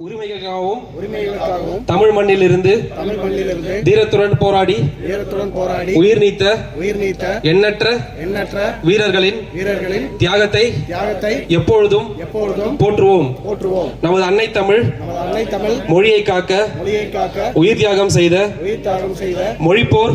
உரிமைகளுக்காகவும் உரிமைகளுக்காகவும் தமிழ் மண்ணில் இருந்து தமிழ் மண்ணிலிருந்து தீரத்துடன் போராடி வீரத்துடன் போராடி உயிர் நீத்த உயிர் நீத்த எண்ணற்ற எண்ணற்ற வீரர்களின் வீரர்களின் தியாகத்தை தியாகத்தை எப்பொழுதும் எப்பொழுதும் போற்றுவோம். போற்றுவோம். நமது அன்னை தமிழ் அன்னை தமிழ் மொழியை காக்க மொழியை காக்க உயிர் தியாகம் செய்த உயிர் தியாகம் செய்த மொழிப்போர்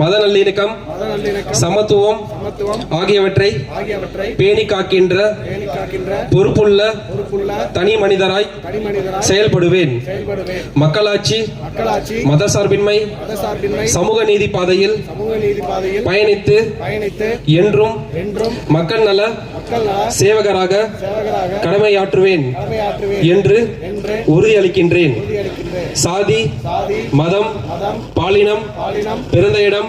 மத நல்லிணக்கம் மத சமத்துவம் ஆகியவற்றை பேணி காக்கின்ற பொறுப்புள்ள தனி மனிதராய் செயல்படுவேன். மக்களாட்சி மதசார்பின்மை மதசார்பின்மை சமூக நீதி பாதையில் பயணித்து என்றும் மக்கள் நல சேவகராக கடமையாற்றுவேன் என்று உறுதியளிக்கின்றேன். சாதி மதம் பாலினம் பிறந்த இடம்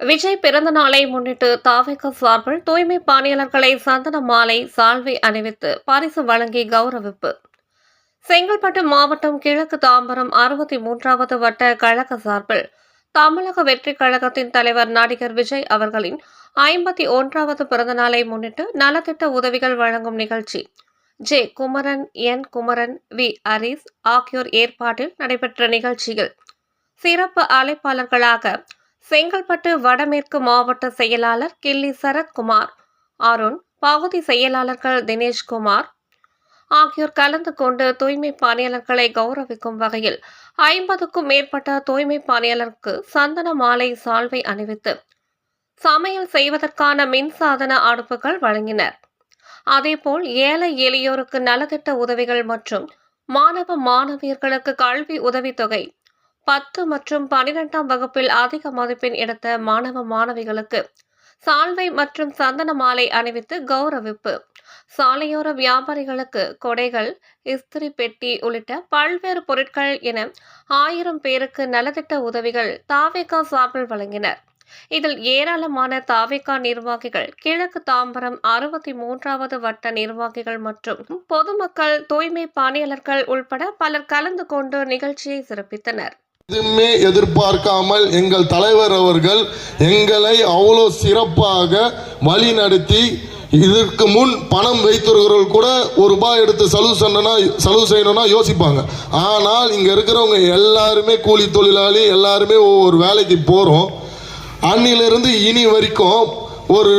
விஜய் பிறந்த நாளை முன்னிட்டு தாவேக சார்பில் தூய்மை பணியாளர்களை சந்தன மாலை சால்வை அணிவித்து பரிசு வழங்கி கௌரவிப்பு. செங்கல்பட்டு மாவட்டம் கிழக்கு தாம்பரம் அறுபத்தி மூன்றாவது வட்ட கழக சார்பில் தமிழக வெற்றிக் கழகத்தின் தலைவர் நடிகர் விஜய் அவர்களின் ஐம்பத்தி ஒன்றாவது பிறந்த நாளை முன்னிட்டு நலத்திட்ட உதவிகள் வழங்கும் நிகழ்ச்சி. J Kumaran N Kumaran V Haris ஆகியோர் ஏற்பாட்டில் நடைபெற்ற நிகழ்ச்சியில் சிறப்பு அழைப்பாளர்களாக செங்கல்பட்டு வடமேற்கு மாவட்ட செயலாளர் கில்லி சரத்குமார் அருண் பகுதி செயலாளர்கள் தினேஷ்குமார் ஆகியோர் கலந்து கொண்டு தூய்மை பணியாளர்களை கௌரவிக்கும் வகையில் ஐம்பதுக்கும் மேற்பட்ட தூய்மை பணியாளருக்கு சந்தன மாலை சால்வை அணிவித்து சமையல் செய்வதற்கான மின்சாதன அடுப்புகள் வழங்கினர். அதேபோல் ஏழை எளியோருக்கு நலத்திட்ட உதவிகள் மற்றும் மாணவ மாணவியர்களுக்கு கல்வி உதவித்தொகை பத்து மற்றும் பனிரெண்டாம் வகுப்பில் அதிக மதிப்பெண் எடுத்த மாணவ மாணவிகளுக்கு சால்வை மற்றும் சந்தன மாலை அணிவித்து கௌரவிப்பு. சாலையோர வியாபாரிகளுக்கு கொடைகள் இஸ்திரி பெட்டி உள்ளிட்ட பல்வேறு பொருட்கள் என ஆயிரம் பேருக்கு நலத்திட்ட உதவிகள் தாவேகா சார்பில் வழங்கினர். இதில் ஏராளமான தாவேகா நிர்வாகிகள் கிழக்கு தாம்பரம் அறுபத்தி மூன்றாவது வட்ட நிர்வாகிகள் மற்றும் பொதுமக்கள் தூய்மை பணியாளர்கள் உள்பட பலர் கலந்து கொண்டு நிகழ்ச்சியை சிறப்பித்தனர். எதுவுமே எதிர்பார்க்காமல் எங்கள் தலைவர் அவர்கள் எங்களை அவ்வளோ சிறப்பாக வழி நடத்தி இதற்கு முன் பணம் வைத்திருக்கிறவர்கள் கூட ஒரு ரூபாய் எடுத்து செலவு செய்யணும்னா செலவு செய்யணும்னா யோசிப்பாங்க. ஆனால் இங்கே இருக்கிறவங்க எல்லாருமே கூலி தொழிலாளி எல்லாருமே ஒவ்வொரு வேலைக்கு போகிறோம் அன்னிலிருந்து இனி வரைக்கும் ஒரு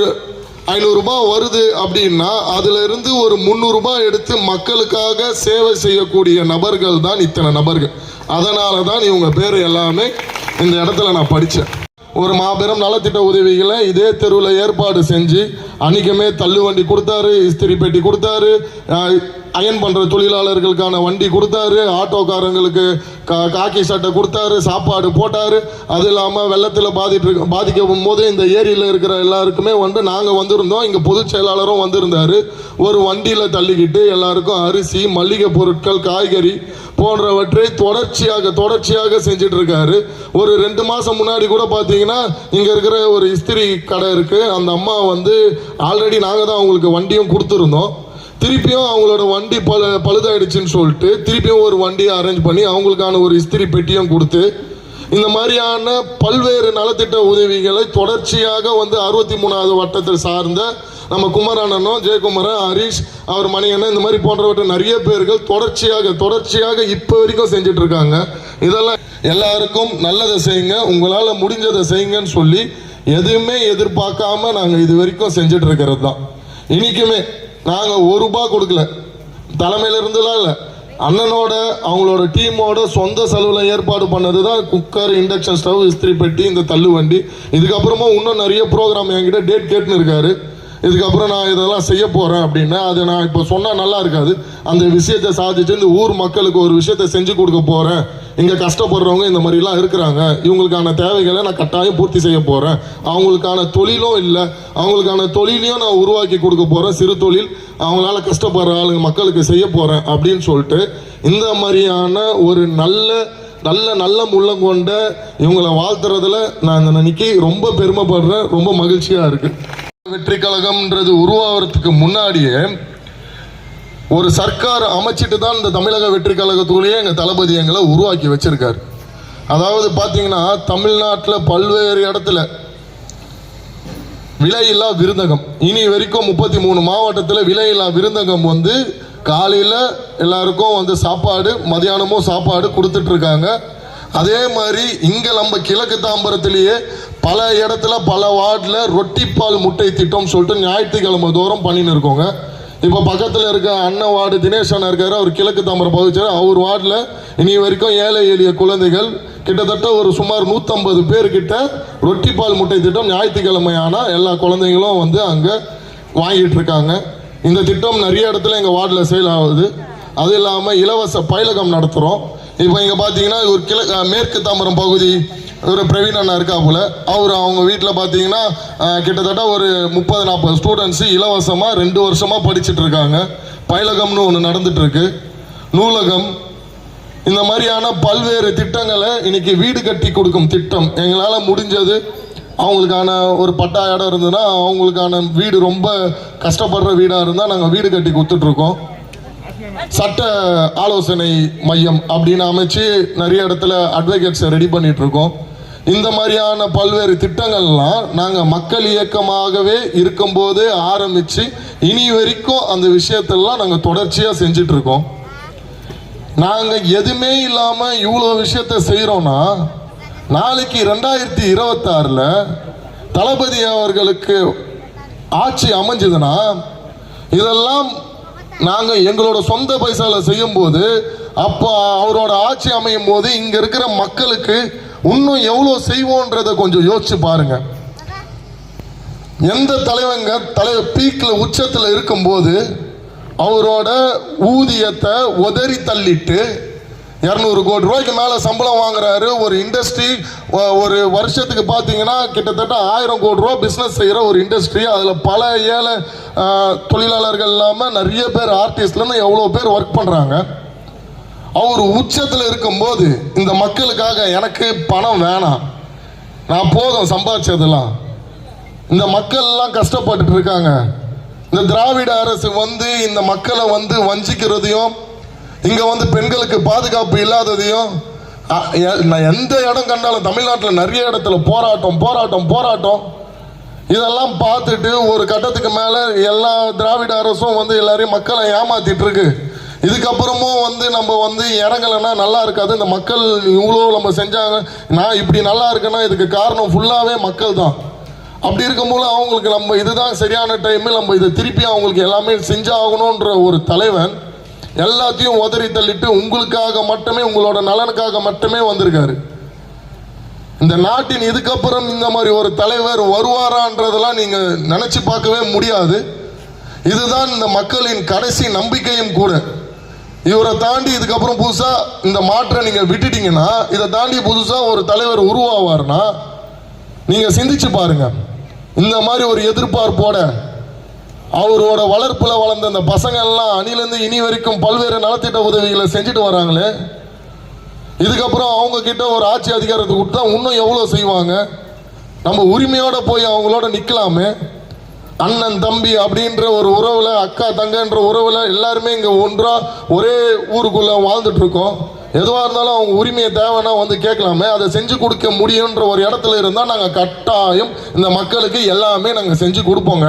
ஐநூறுரூபா வருது அப்படின்னா அதிலிருந்து ஒரு முந்நூறுரூபா எடுத்து மக்களுக்காக சேவை செய்யக்கூடிய நபர்கள் தான் இத்தனை நபர்கள். அதனால தான் இவங்க பேர் எல்லாமே இந்த இடத்துல நான் படித்தேன் ஒரு மாபெரும் நலத்திட்ட உதவிகளை இதே தெருவில் ஏற்பாடு செஞ்சு அன்றைக்குமே தள்ளுவண்டி கொடுத்தாரு இஸ்திரி பெட்டி கொடுத்தாரு அயன் பண்ணுற தொழிலாளர்களுக்கான வண்டி கொடுத்தாரு ஆட்டோக்காரங்களுக்கு கா காக்கி சட்டை கொடுத்தாரு சாப்பாடு போட்டார். அது இல்லாமல் வெள்ளத்தில் பாதிட்டு பாதிக்கும் போது இந்த ஏரியில் இருக்கிற எல்லாருக்குமே வந்து நாங்கள் வந்திருந்தோம். இங்கே பொதுச் செயலாளரும் வந்திருந்தார். ஒரு வண்டியில் தள்ளிக்கிட்டு எல்லாருக்கும் அரிசி மல்லிகை பொருட்கள் காய்கறி போன்றவற்றை தொடர்ச்சியாக தொடர்ச்சியாக செஞ்சுட்டு இருக்காரு. ஒரு ரெண்டு மாதம் முன்னாடி கூட பார்த்தீங்கன்னா இங்கே இருக்கிற ஒரு இஸ்திரி கடை இருக்குது அந்த அம்மா வந்து ஆல்ரெடி நாங்கள் தான் அவங்களுக்கு வண்டியும் கொடுத்துருந்தோம். திருப்பியும் அவங்களோட வண்டி பழு பழுதாயிடுச்சுன்னு சொல்லிட்டு திருப்பியும் ஒரு வண்டியை அரேஞ்ச் பண்ணி அவங்களுக்கான ஒரு இஸ்திரி பெட்டியும் கொடுத்து இந்த மாதிரியான பல்வேறு நலத்திட்ட உதவிகளை தொடர்ச்சியாக வந்து அறுபத்தி மூணாவது வட்டத்தை சார்ந்த நம்ம குமரண்ணனும் ஜெயக்குமரன் ஹரிஷ் அவர் மணியண்ணன் இந்த மாதிரி போன்றவற்றை நிறைய பேர்கள் தொடர்ச்சியாக தொடர்ச்சியாக இப்போ வரைக்கும் செஞ்சுட்டு இருக்காங்க. இதெல்லாம் எல்லாருக்கும் நல்லதை செய்யுங்க உங்களால் முடிஞ்சதை செய்யுங்கன்னு சொல்லி எதுவுமே எதிர்பார்க்காம நாங்கள் இது வரைக்கும் செஞ்சுட்டு இருக்கிறது தான். இன்னைக்குமே நாங்கள் ஒரு ரூபாய் கொடுக்கல. தலைமையில இருந்துலாம் இல்லை. அண்ணனோட அவங்களோட டீமோட சொந்த செலவில் ஏற்பாடு பண்ணது தான் குக்கர் இண்டக்ஷன் ஸ்டவ் இஸ்திரி பெட்டி இந்த தள்ளுவண்டி இதுக்கப்புறமா இன்னும் நிறைய ப்ரோக்ராம் என்கிட்ட டேட் கேட்டுன்னு இருக்காரு. இதுக்கப்புறம் நான் இதெல்லாம் செய்ய போகிறேன் அப்படின்னா. அது நான் இப்போ சொன்னால் நல்லா இருக்காது. அந்த விஷயத்தை சாதிச்சு இந்த ஊர் மக்களுக்கு ஒரு விஷயத்தை செஞ்சு கொடுக்க போகிறேன் இங்கே கஷ்டப்படுறவங்க இந்த மாதிரிலாம் இருக்கிறாங்க. இவங்களுக்கான தேவைகளை நான் கட்டாயம் பூர்த்தி செய்ய போகிறேன் அவங்களுக்கான தொழிலும் இல்லை. அவங்களுக்கான தொழிலையும் நான் உருவாக்கி கொடுக்க போகிறேன் சிறு தொழில் அவங்களால கஷ்டப்படுற ஆளுங்க மக்களுக்கு செய்ய போகிறேன் அப்படின்னு சொல்லிட்டு இந்த மாதிரியான ஒரு நல்ல நல்ல நல்ல முள்ளம் கொண்ட இவங்களை வாழ்த்துறதுல நான் இந்த அன்னைக்கு ரொம்ப பெருமைப்படுறேன். ரொம்ப மகிழ்ச்சியாக இருக்குது வெற்றி கழகம்ன்றது உருவாகிறதுக்கு முன்னாடியே ஒரு சர்க்கார் அமைச்சிட்டு தான் இந்த தமிழக வெற்றி கழகத்துக்குள்ளேயே எங்கள் தளபதி எங்களை உருவாக்கி வச்சிருக்காரு. அதாவது பார்த்தீங்கன்னா தமிழ்நாட்டில் பல்வேறு இடத்துல விலையில்லா விருந்தகம். இனி வரைக்கும் முப்பத்தி மூணு மாவட்டத்தில் விலையில்லா விருந்தகம் வந்து காலையில் எல்லாருக்கும் வந்து சாப்பாடு மதியானமும் சாப்பாடு கொடுத்துட்டு இருக்காங்க அதே மாதிரி இங்கே நம்ம கிழக்கு தாம்பரத்திலேயே பல இடத்துல பல வார்டில் ரொட்டிப்பால் முட்டை திட்டம் சொல்லிட்டு ஞாயிற்றுக்கிழமை தோறும் பண்ணின்னு இருக்கோங்க. இப்போ பக்கத்தில் இருக்க அண்ணன் வார்டு தினேஷ் அண்ணன் இருக்காரு. அவர் கிழக்கு தாம்பரம் பகுதிச்சார் அவர் வார்டில் இனி வரைக்கும் ஏழை எளிய குழந்தைகள் கிட்டத்தட்ட ஒரு சுமார் நூற்றம்பது பேர்கிட்ட ரொட்டிப்பால் முட்டை திட்டம் ஞாயிற்றுக்கிழமை ஆனால் எல்லா குழந்தைங்களும் வந்து அங்கே வாங்கிட்டு இருக்காங்க. இந்த திட்டம் நிறைய இடத்துல எங்கள் வார்டில் சேல் ஆகுது. அது இல்லாமல் இலவச பயிலகம் நடத்துகிறோம் இப்போ இங்கே பார்த்தீங்கன்னா ஒரு கிழ மேற்கு தாம்பரம் பகுதி ஒரு பிரவீன் அண்ணா இருக்கா போல். அவர் அவங்க வீட்டில் பார்த்தீங்கன்னா கிட்டத்தட்ட ஒரு முப்பது நாற்பது ஸ்டூடெண்ட்ஸு இலவசமாக ரெண்டு வருஷமாக படிச்சுட்டு இருக்காங்க. பயிலகம்னு ஒன்று நடந்துகிட்ருக்கு நூலகம். இந்த மாதிரியான பல்வேறு திட்டங்களை இன்னைக்கு வீடு கட்டி கொடுக்கும் திட்டம். எங்களால் முடிஞ்சது. அவங்களுக்கான ஒரு பட்டா இடம் இருந்ததுன்னா அவங்களுக்கான வீடு ரொம்ப கஷ்டப்படுற வீடாக இருந்தால் நாங்கள் வீடு கட்டி கொடுத்துட்ருக்கோம் சட்ட ஆலோசனை மையம் அப்படின்னு அமைச்சு நிறைய இடத்துல அட்வொகேட்ஸை ரெடி பண்ணிட்டு இருக்கோம். இந்த மாதிரியான பல்வேறு திட்டங்கள்லாம் நாங்கள் மக்கள் இயக்கமாகவே இருக்கும்போது ஆரம்பித்து இனி வரைக்கும் அந்த விஷயத்தெல்லாம் நாங்கள் தொடர்ச்சியாக செஞ்சுட்டு இருக்கோம் நாங்கள் எதுவுமே இல்லாமல் இவ்வளோ விஷயத்த செய்கிறோன்னா நாளைக்கு ரெண்டாயிரத்தி இருபத்தாறில் தளபதி அவர்களுக்கு ஆட்சி அமைஞ்சதுன்னா இதெல்லாம் நாங்கள் எங்களோட சொந்த பைசாவில் செய்யும்போது அப்போ அவரோட ஆட்சி அமையும் போது இங்கே இருக்கிற மக்களுக்கு இன்னும் எவ்வளோ செய்வோன்றதை கொஞ்சம் யோசிச்சு பாருங்க. எந்த தலைவங்க தலைவர் பீக்கில் உச்சத்தில் இருக்கும்போது அவரோட ஊதியத்தை உதறி தள்ளிட்டு இரநூறு கோடி ரூபாய்க்கு மேலே சம்பளம் வாங்குறாரு. ஒரு இண்டஸ்ட்ரி ஒரு வருஷத்துக்கு பார்த்தீங்கன்னா கிட்டத்தட்ட ஆயிரம் கோடி ரூபா பிஸ்னஸ் செய்கிற ஒரு இண்டஸ்ட்ரி அதில் பல ஏழை தொழிலாளர்கள் இல்லாமல் நிறைய பேர் ஆர்டிஸ்ட்லேருந்து எவ்வளோ பேர் ஒர்க் பண்ணுறாங்க அவர் உச்சத்தில் இருக்கும்போது இந்த மக்களுக்காக எனக்கு பணம் வேணாம். நான் போதும் சம்பாதிச்சதெல்லாம். இந்த மக்கள்லாம் எல்லாம் கஷ்டப்பட்டுட்டு இருக்காங்க. இந்த திராவிட அரசு வந்து இந்த மக்களை வந்து வஞ்சிக்கிறதையும் இங்கே வந்து பெண்களுக்கு பாதுகாப்பு இல்லாததையும் நான் எந்த இடம் கண்டாலும் தமிழ்நாட்டில் நிறைய இடத்துல போராட்டம் போராட்டம் போராட்டம். இதெல்லாம் பார்த்துட்டு ஒரு கட்டத்துக்கு மேலே எல்லா திராவிட அரசும் வந்து எல்லாரையும் மக்களை ஏமாத்திட்டு இருக்கு. இதுக்கப்புறமும் வந்து நம்ம வந்து இறங்கலைன்னா நல்லா இருக்காது. இந்த மக்கள் இவ்வளோ நம்ம செஞ்சாங்க. நான் இப்படி நல்லா இருக்கேன்னா இதுக்கு காரணம் ஃபுல்லாகவே மக்கள் தான். அப்படி இருக்கும்போது அவங்களுக்கு நம்ம இதுதான் சரியான டைமு நம்ம இதை திருப்பி அவங்களுக்கு எல்லாமே செஞ்சாகணுன்ற ஒரு தலைவன் எல்லாத்தையும் உதறி தள்ளிட்டு உங்களுக்காக மட்டுமே உங்களோட நலனுக்காக மட்டுமே வந்திருக்காரு. இந்த நாட்டின் இதுக்கப்புறம் இந்த மாதிரி ஒரு தலைவர் வருவாரான்றதெல்லாம் நீங்கள் நினச்சி பார்க்கவே முடியாது. இதுதான் இந்த மக்களின் கடைசி நம்பிக்கையும் கூட. இவரை தாண்டி இதுக்கப்புறம் புதுசா இந்த மாற்றை நீங்க விட்டுட்டீங்கன்னா இதை தாண்டி புதுசா ஒரு தலைவர் உருவாவார்னா நீங்க சிந்திச்சு பாருங்க. இந்த மாதிரி ஒரு எதிர்பார்ப்போட அவரோட வளர்ப்புல வளர்ந்த அந்த பசங்க எல்லாம் அணிலேருந்து இனி வரைக்கும் பல்வேறு நலத்திட்ட உதவிகளை செஞ்சுட்டு வராங்களே இதுக்கப்புறம் அவங்க கிட்ட ஒரு ஆட்சி அதிகாரத்தை கொடுத்தா இன்னும் எவ்வளோ செய்வாங்க? நம்ம உரிமையோட போய் அவங்களோட நிற்கலாமே அண்ணன் தம்பி அப்படின்ற ஒரு உறவுல அக்கா தங்கன்ற உறவுல எல்லாருமே இங்க ஒன்றா ஒரே ஊருக்குள்ள வாழ்ந்துட்டு இருக்கோம் எதுவாக இருந்தாலும் அவங்க உரிமையை தேவைன்னா வந்து கேட்கலாமே. அதை செஞ்சு கொடுக்க முடியுன்ற ஒரு இடத்துல இருந்தால் நாங்கள் கட்டாயம் இந்த மக்களுக்கு எல்லாமே நாங்கள் செஞ்சு கொடுப்போங்க.